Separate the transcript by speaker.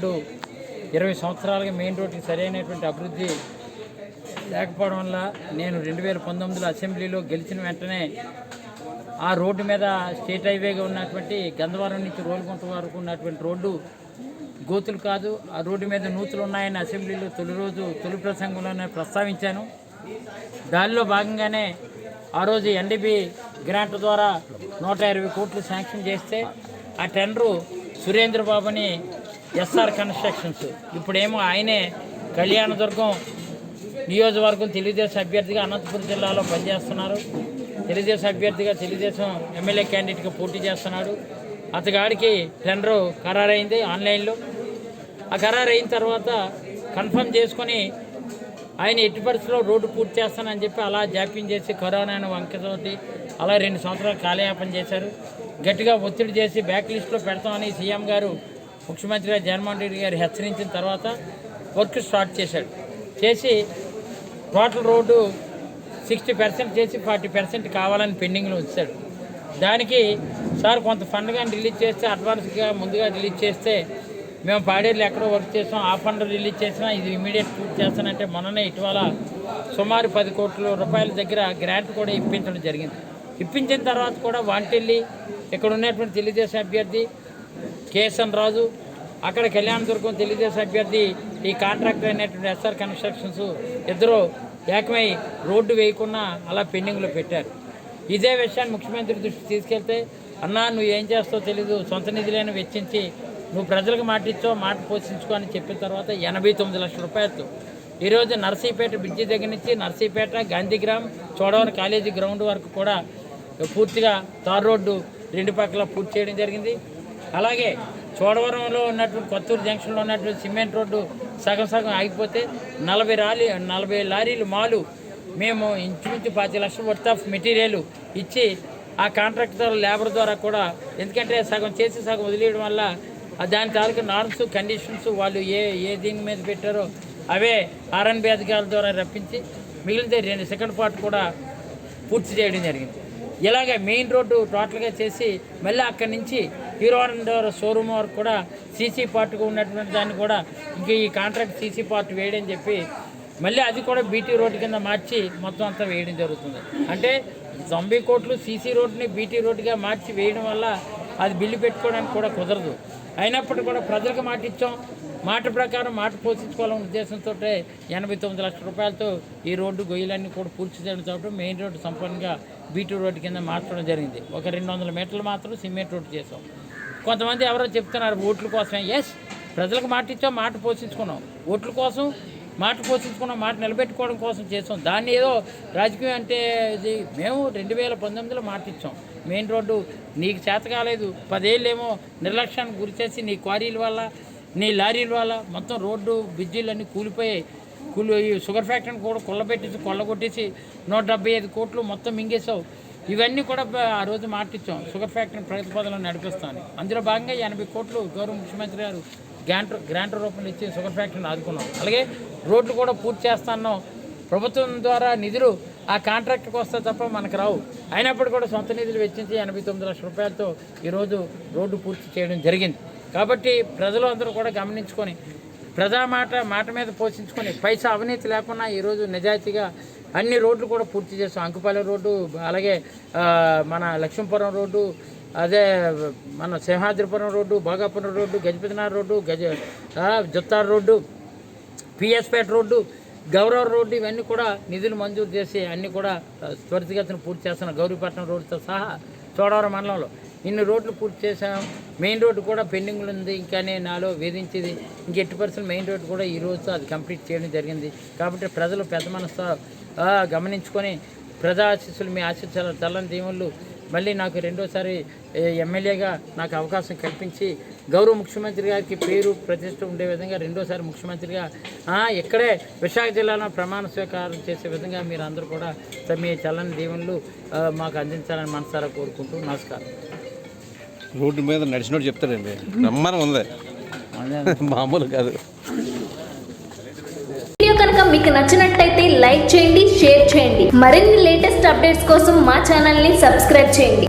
Speaker 1: Road ఇరవై సంవత్సరాలుగా main రోడ్డుకి సరైనటువంటి అభివృద్ధి లేకపోవడం వల్ల నేను రెండు వేల పంతొమ్మిదిలో అసెంబ్లీలో గెలిచిన వెంటనే ఆ రోడ్డు మీద స్టేట్ హైవేగా ఉన్నటువంటి గంధవరం నుంచి రోలుగుంట వరకు ఉన్నటువంటి రోడ్డు గోతులు కాదు. ఆ రోడ్డు మీద నూతులు ఉన్నాయని అసెంబ్లీలో తొలి రోజు తొలి ప్రసంగంలోనే ప్రస్తావించాను. దానిలో భాగంగానే ఆ రోజు ఎన్డీబీ గ్రాంట్ ద్వారా నూట ఇరవై కోట్లు శాంక్షన్ చేస్తే ఆ టెండరు సురేంద్ర బాబుని ఎస్ఆర్ కన్స్ట్రక్షన్స్ ఇప్పుడేమో ఆయనే కళ్యాణదుర్గం నియోజకవర్గం తెలుగుదేశం అభ్యర్థిగా అనంతపురం జిల్లాలో పనిచేస్తున్నారు. తెలుగుదేశం అభ్యర్థిగా తెలుగుదేశం ఎమ్మెల్యే క్యాండిడేట్గా పోటీ చేస్తున్నాడు. అతగాడికి టెండరు ఖరారైంది ఆన్లైన్లో. ఆ ఖరారు అయిన తర్వాత కన్ఫర్మ్ చేసుకొని ఆయన ఎట్టి పరిస్థితుల్లో రోడ్డు పూర్తి చేస్తానని చెప్పి అలా జాప్యం చేసి కరోనా వంకతోటి అలా రెండు సంవత్సరాలు కాలయాపన చేశారు. గట్టిగా ఒత్తిడి చేసి బ్యాక్ లిస్ట్లో పెడతామని సీఎం గారు ముఖ్యమంత్రి గారు జగన్మోహన్ రెడ్డి గారు హెచ్చరించిన తర్వాత వర్క్ స్టార్ట్ చేశాడు. చేసి టోటల్ రోడ్డు సిక్స్టీ పర్సెంట్ చేసి ఫార్టీ పర్సెంట్ కావాలని పెండింగ్లో ఉంచాడు. దానికి సార్ కొంత ఫండ్ కానీ రిలీజ్ చేస్తే అడ్వాన్స్గా ముందుగా రిలీజ్ చేస్తే మేము పాడేళ్ళు ఎక్కడో వర్క్ చేస్తాం ఆ ఫండ్ రిలీజ్ చేసినా ఇది ఇమీడియట్ పూర్తి చేస్తానంటే మొన్ననే ఇటీవల సుమారు పది కోట్ల రూపాయల దగ్గర గ్రాంట్ కూడా ఇప్పించడం జరిగింది. ఇప్పించిన తర్వాత కూడా వాంటెల్లి ఇక్కడ ఉన్నటువంటి తెలుగుదేశం అభ్యర్థి కేఎస్ఎన్ రాజు అక్కడ కళ్యాణదుర్గం తెలుగుదేశం అభ్యర్థి ఈ కాంట్రాక్టర్ అయినటువంటి ఎస్ఆర్ కన్స్ట్రక్షన్స్ ఇద్దరు ఏకమై రోడ్డు వేయకుండా అలా పెండింగ్లో పెట్టారు. ఇదే విషయాన్ని ముఖ్యమంత్రి దృష్టికి తీసుకెళ్తే అన్నా నువ్వు ఏం చేస్తావో తెలీదు సొంత నిధులైన వెచ్చించి నువ్వు ప్రజలకు మాట ఇచ్చో మాట పోషించుకో అని చెప్పిన తర్వాత ఎనభై తొమ్మిది లక్షల రూపాయలతో. ఈరోజు నర్సీపేట బ్రిడ్జి దగ్గర నుంచి నర్సీపేట గాంధీగ్రామ్ చోడవరం కాలేజీ గ్రౌండ్ వరకు కూడా పూర్తిగా తార్ రోడ్డు రెండు పక్కల పూర్తి చేయడం జరిగింది. అలాగే చోడవరంలో ఉన్నటువంటి కొత్తూరు జంక్షన్లో ఉన్నటువంటి సిమెంట్ రోడ్డు సగం సగం ఆగిపోతే నలభై రాలీ నలభై లారీలు మాలు మేము ఇంచుమించు పాతి లక్షల వర్త్ ఆఫ్ మెటీరియల్ ఇచ్చి ఆ కాంట్రాక్టర్ లేబర్ ద్వారా కూడా ఎందుకంటే సగం చేసి సగం వదిలేయడం వల్ల దాని తాలూకు నార్మ్స్ కండిషన్స్ వాళ్ళు ఏ ఏ దీని మీద పెట్టారో అవే ఆర్ఎన్బి అధికారుల ద్వారా రప్పించి మిగిలిన రెండు సెకండ్ పార్ట్ కూడా పూర్తి చేయడం జరిగింది. ఇలాగే మెయిన్ రోడ్డు టోటల్గా చేసి మళ్ళీ అక్కడి నుంచి హీరో హోండా షోరూమ్ వరకు కూడా సీసీ పార్ట్గా ఉన్నటువంటి దాన్ని కూడా ఇంక ఈ కాంట్రాక్ట్ సీసీ పార్ట్ వేయడం చెప్పి మళ్ళీ అది కూడా బీటీ రోడ్డు కింద మార్చి మొత్తం అంతా వేయడం జరుగుతుంది. అంటే తొంభై కోట్లు సీసీ రోడ్ని బీటీ రోడ్డుగా మార్చి వేయడం వల్ల అది బిల్లు పెట్టుకోవడానికి కూడా కుదరదు. అయినప్పటికీ కూడా ప్రజలకు మాట ఇచ్చాం. మాట ప్రకారం మాట పోషించుకోవాలనే ఉద్దేశంతో ఎనభై తొమ్మిది లక్షల రూపాయలతో ఈ రోడ్డు గొయ్యలన్నీ కూడా పూర్తి చేయడం మెయిన్ రోడ్డు సంపూర్ణంగా బీటీ రోడ్డు కింద మార్చడం జరిగింది. ఒక రెండు వందల మీటర్లు మాత్రం సిమెంట్ రోడ్డు చేసాం కొంతమంది ఎవరో చెప్తున్నారు ఓట్ల కోసమే. ఎస్ ప్రజలకు మాట ఇచ్చాం మాట పోషించుకున్నాం. ఓట్ల కోసం మాట పోషించుకున్నాం మాట నిలబెట్టుకోవడం కోసం చేసాం. దాన్ని ఏదో రాజకీయం అంటే ఇది. మేము రెండు వేల పంతొమ్మిదిలో మాట ఇచ్చాం. మెయిన్ రోడ్డు నీకు చేత కాలేదు. పదేళ్ళేమో నిర్లక్ష్యానికి గురి చేసి నీ క్వారీల వల్ల నీ లారీల వల్ల మొత్తం రోడ్డు బ్రిడ్జీలు అన్నీ కూలిపోయాయి. కూలి షుగర్ ఫ్యాక్టరీని కూడా కొల్లబెట్టేసి కొల్లగొట్టేసి నూట డెబ్బై ఐదు కోట్లు మొత్తం మింగేసావు ఇవన్నీ కూడా ఆ రోజు మాటిచ్చాం. షుగర్ ఫ్యాక్టరీని ప్రగతిపదంలో నడిపిస్తాను అందులో భాగంగా ఎనభై కోట్లు గౌరవ ముఖ్యమంత్రి గారు గ్రాంట్ గ్రాంట్ రూపంలో ఇచ్చి షుగర్ ఫ్యాక్టరీని ఆదుకున్నాం. అలాగే రోడ్లు కూడా పూర్తి చేస్తాను ప్రభుత్వం ద్వారా నిధులు ఆ కాంట్రాక్ట్కి వస్తే తప్ప మనకు రావు. అయినప్పుడు కూడా సొంత నిధులు వెచ్చించి ఎనభై తొమ్మిది లక్షల రూపాయలతో ఈరోజు రోడ్డు పూర్తి చేయడం జరిగింది. కాబట్టి ప్రజలు అందరూ కూడా గమనించుకొని ప్రజా మాట మాట మీద పోషించుకొని పైసా అవినీతి లేకుండా ఈరోజు నిజాయితీగా అన్ని రోడ్లు కూడా పూర్తి చేస్తాం అంకుపల్లి రోడ్డు అలాగే మన లక్ష్మీపురం రోడ్డు అదే మన సింహాద్రిపురం రోడ్డు భోగాపురం రోడ్డు గజపతినార్ రోడ్డు గజ జుత్తార్ రోడ్డు పిఎస్పేట రోడ్డు గౌరవ రోడ్డు ఇవన్నీ కూడా నిధులు మంజూరు చేసి అన్నీ కూడా ఆ, త్వరితగతిన పూర్తి చేస్తున్న గౌరీపట్నం రోడ్డుతో సహా చోడవరం మండలంలో. ఇన్ని రోడ్లు పూర్తి చేశాం. మెయిన్ రోడ్డు కూడా పెండింగ్లు ఉంది. ఇంకానే నాలో వేధించేది. ఇంకెట్టి పర్సెంట్ మెయిన్ రోడ్డు కూడా ఈరోజు అది కంప్లీట్ చేయడం జరిగింది. కాబట్టి ప్రజలు పెద్ద మనసు గమనించుకొని ప్రజా ఆశీస్సులు మీ ఆశీస్సులు చల్లని దీవుళ్ళు. మళ్ళీ నాకు రెండోసారి ఎమ్మెల్యేగా నాకు అవకాశం కల్పించి గౌరవ ముఖ్యమంత్రి గారికి పేరు ప్రతిష్ట ఉండే విధంగా రెండోసారి ముఖ్యమంత్రిగా ఇక్కడే విశాఖ జిల్లాలో ప్రమాణ స్వీకారం చేసే విధంగా మీరు అందరూ కూడా మీ చల్లని దీవెనలు మాకు అందించాలని మనసారా కోరుకుంటూ నమస్కారం.
Speaker 2: రోడ్డు మీద నడిచినట్టు చెప్తాడండి. బ్రహ్మాండం ఉంది. మామూలు కాదు.
Speaker 3: వీడియో కనుక మీకు నచ్చినట్టయితే లైక్ చేయండి షేర్ చేయండి. మరిన్ని లేటెస్ట్ అప్డేట్స్ కోసం మా ఛానల్ని సబ్స్క్రైబ్ చేయండి.